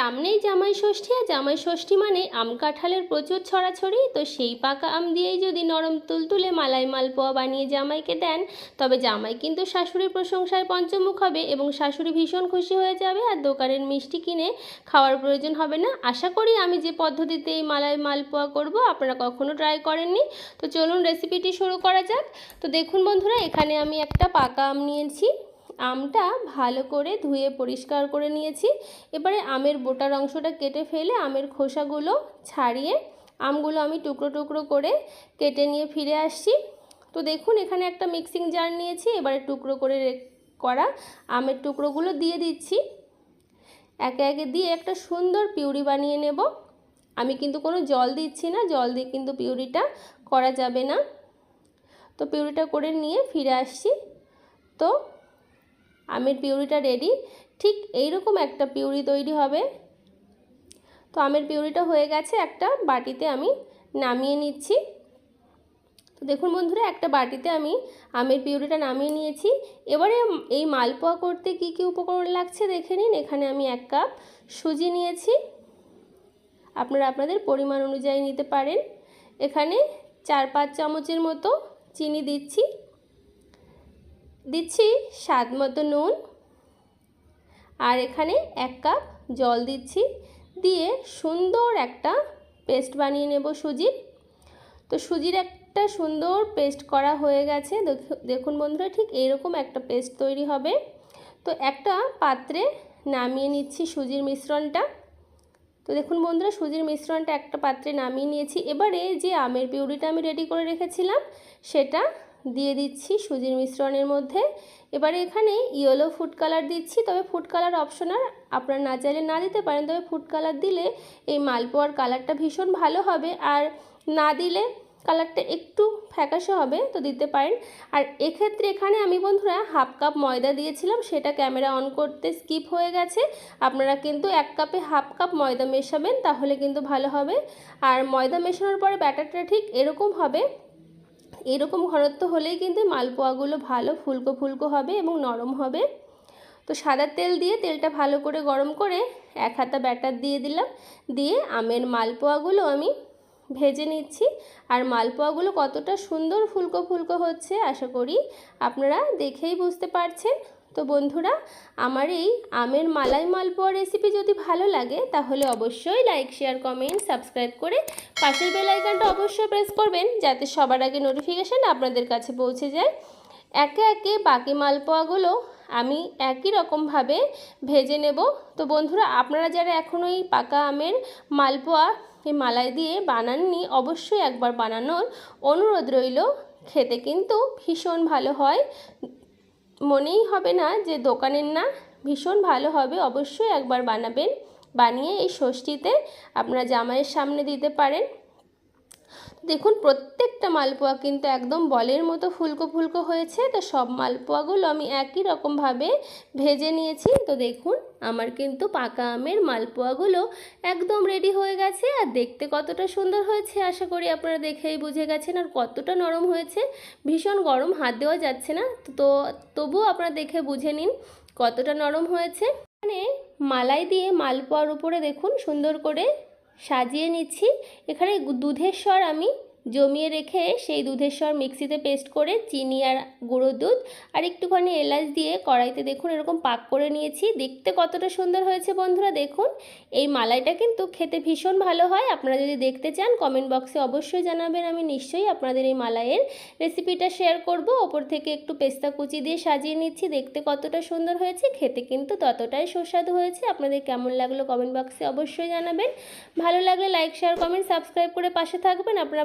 সামনেই জামাই ষষ্ঠী, আর জামাই ষষ্ঠী মানে আম কাঁঠালের প্রচুর ছড়াছড়ি, তো সেই পাকা আম দিয়েই যদি নরম তুলতুলে মালাই মালপোয়া বানিয়ে জামাইকে দেন, তবে জামাই কিন্তু শাশুড়ির প্রশংসায় পঞ্চমুখ হবে এবং শাশুড়ি ভীষণ খুশি হয়ে যাবে আর দোকানের মিষ্টি কিনে খাওয়ার প্রয়োজন হবে না। আশা করি আমি যে পদ্ধতিতে এই মালাই মালপোয়া করব, আপনারা কখনো ট্রাই করেননি। তো চলুন রেসিপিটি শুরু করা যাক। তো দেখুন বন্ধুরা, এখানে আমি একটা পাকা আম নিয়েছি। আমটা ভালো করে ধুয়ে পরিষ্কার করে নিয়েছি। এবারে আমের বোটার অংশটা কেটে ফেলে আমের খোসাগুলো ছাড়িয়ে আমগুলো আমি টুকরো টুকরো করে কেটে নিয়ে ফিরে আসছি। তো দেখুন, এখানে একটা মিক্সিং জার নিয়েছি, এবারে টুকরো করে করা আমের টুকরোগুলো দিয়ে দিচ্ছি। একে একে দিয়ে একটা সুন্দর পিউরি বানিয়ে নেব। আমি কিন্তু কোনো জল দিচ্ছি না, জল দিয়ে কিন্তু পিউরিটা করা যাবে না। তো পিউরিটা করে নিয়ে ফিরে আসছি। তো আমের পিউরিটা রেডি ঠিক এইরকম একটা পিউরি তৈরি হবে। তো আমের পিউরিটা হয়ে গেছে একটা বাটিতে আমি নামিয়ে নিচ্ছি। তো দেখুন বন্ধুরা, একটা বাটিতে আমি আমের পিউরিটা নামিয়ে নিয়েছি। এবারে এই মালপোয়া করতে কি কি উপকরণ লাগছে দেখে নিন। এখানে আমি এক কাপ সুজি নিয়েছি। আপনারা আপনাদের পরিমাণ অনুযায়ী নিতে পারেন। এখানে চার পাঁচ চামচের মতো চিনি দিচ্ছি। দিচ্ছি স্বাদ মতো নুন। আর এখানে এক কাপ জল দিচ্ছি। দিয়ে সুন্দর একটা পেস্ট বানিয়ে নেব সুজির। তো সুজির একটা সুন্দর পেস্ট করা হয়ে গেছে। দেখুন বন্ধুরা, ঠিক এরকম একটা পেস্ট তৈরি হবে। তো একটা পাত্রে নামিয়ে নিচ্ছি সুজির মিশ্রণটা। তো দেখুন বন্ধুরা, সুজির মিশ্রণটা একটা পাত্রে নামিয়ে নিয়েছি। এবারে যে আমের পিউরিটা আমি রেডি করে রেখেছিলাম, সেটা দিয়ে দিচ্ছি সুজির মিশ্রণের মধ্যে। এবারে এখানে ইয়েলো ফুড কালার দিচ্ছি, তবে ফুড কালার অপশনাল আপনারা না চাইলে না দিতে পারেন, তবে ফুড কালার দিলে এই মালপোয়ার কালারটা ভীষণ ভালো হবে আর না দিলে কালারটা একটু ফ্যাকাশে হবে তো দিতে পারেন। আর এক্ষেত্রে এখানে আমি বন্ধুরা হাফ কাপ ময়দা দিয়েছিলাম, সেটা ক্যামেরা অন করতে স্কিপ হয়ে গেছে। আপনারা কিন্তু এক কাপে হাফ কাপ ময়দা মেশাবেন, তাহলে কিন্তু ভালো হবে। আর ময়দা মেশানোর পরে ব্যাটারটা ঠিক এরকম হবে। এরকম ঘনত্ব হলেই কিন্তু মালপোয়াগুলো ভালো ফুলকো ফুলকো হবে এবং নরম হবে। তো সাদা তেল দিয়ে তেলটা ভালো করে গরম করে এক হাতা ব্যাটার দিয়ে দিলাম। দিয়ে আমের মালপোয়াগুলো আমি ভেজে নিচ্ছি। আর মালপোয়াগুলো কতটা সুন্দর ফুলকো ফুলকো হচ্ছে আশা করি আপনারা দেখেই বুঝতে পারছেন। তো বন্ধুরা, আমার এই আমের মালাই মালপোয়া রেসিপি যদি ভালো লাগে, তাহলে অবশ্যই লাইক শেয়ার কমেন্ট সাবস্ক্রাইব করে পাশের বেল আইকনটা অবশ্যই প্রেস করবেন, যাতে সবার আগে নোটিফিকেশান আপনাদের কাছে পৌঁছে যায়। একে একে বাকি মালপোয়াগুলো আমি একই রকমভাবে ভেজে নেব। তো বন্ধুরা, আপনারা যারা এখনও এই পাকা আমের মালপোয়া এই মালাই দিয়ে বানাননি, অবশ্যই একবার বানানোর অনুরোধ রইল। খেতে কিন্তু ভীষণ ভালো হয়। মনেই হবে না যে দোকানের না ভীষণ ভালো হবে, অবশ্যই একবার বানাবেন। বানিয়ে এই ষষ্ঠীতে আপনারা জামাইয়ের সামনে দিতে পারেন। দেখুন, প্রত্যেকটা মালপোয়া কিন্তু একদম বলের মতো ফুলকো ফুলকো হয়েছে। তো সব মালপোয়াগুলো আমি একই রকমভাবে ভেজে নিয়েছি। তো দেখুন, আমার কিন্তু পাকা আমের মালপোয়াগুলো একদম রেডি হয়ে গেছে। আর দেখতে কতটা সুন্দর হয়েছে আশা করি আপনারা দেখেই বুঝে গেছেন। আর কতটা নরম হয়েছে, ভীষণ গরম, হাত দেওয়া যাচ্ছে না। তো তবুও আপনারা দেখে বুঝে নিন কতটা নরম হয়েছে। মানে মালাই দিয়ে মালপোয়ার উপরে দেখুন, সুন্দর করে সাজিয়ে নিচ্ছি। এখানে দুধের স্বর আমি জমিয়ে রেখে সেই দুধের স্বর মিক্সিতে পেস্ট করে চিনি আর গুঁড়ো দুধ আর একটুখানি এলাচ দিয়ে কড়াইতে দেখুন এরকম পাক করে নিয়েছি। দেখতে কতটা সুন্দর হয়েছে বন্ধুরা, দেখুন। এই মালাইটা কিন্তু খেতে ভীষণ ভালো হয়। আপনারা যদি দেখতে চান কমেন্ট বক্সে অবশ্যই জানাবেন। আমি নিশ্চয়ই আপনাদের এই মালাইয়ের রেসিপিটা শেয়ার করব। ওপর থেকে একটু পেস্তা কুচি দিয়ে সাজিয়ে নিচ্ছি। দেখতে কতটা সুন্দর হয়েছে, খেতে কিন্তু ততটাই সুস্বাদু হয়েছে। আপনাদের কেমন লাগল কমেন্ট বক্সে অবশ্যই জানাবেন। ভালো লাগলে লাইক শেয়ার কমেন্ট সাবস্ক্রাইব করে পাশে থাকবেন। আপনারা